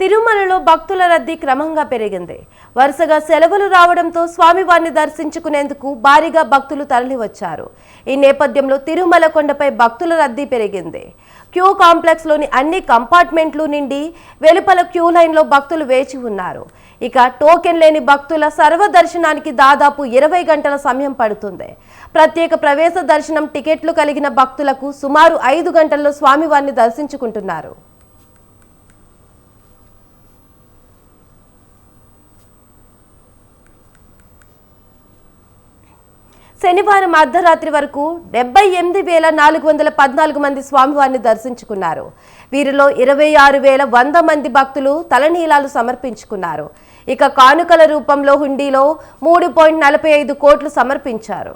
తిరుమలలో భక్తుల రద్దీ క్రమంగా పెరిగింది. వరుసగా సెలవులు రావడంతో స్వామివారిని దర్శించుకునేందుకు భారీగా భక్తులు తరలివచ్చారు. ఈ నేపథ్యంలో తిరుమల కొండపై భక్తుల రద్దీ పెరిగింది. క్యూ కాంప్లెక్స్లోని అన్ని కంపార్ట్మెంట్లు నిండి వెలుపల క్యూ లైన్లో భక్తులు వేచి ఉన్నారు. ఇక టోకెన్ లేని భక్తుల సర్వ దర్శనానికి దాదాపు ఇరవై గంటల సమయం పడుతుంది. ప్రత్యేక ప్రవేశ దర్శనం టికెట్లు కలిగిన భక్తులకు సుమారు ఐదు గంటల్లో స్వామివారిని దర్శించుకుంటున్నారు. శనివారం అర్ధరాత్రి వరకు డెబ్బై ఎనిమిది వేల నాలుగు వందల పద్నాలుగు మంది స్వామివారిని దర్శించుకున్నారు. వీరిలో ఇరవై ఆరు వేల వంద మంది భక్తులు తలనీలాలు సమర్పించుకున్నారు. ఇక కానుకల రూపంలో హుండీలో మూడు పాయింట్ నలభై ఐదు కోట్లు సమర్పించారు.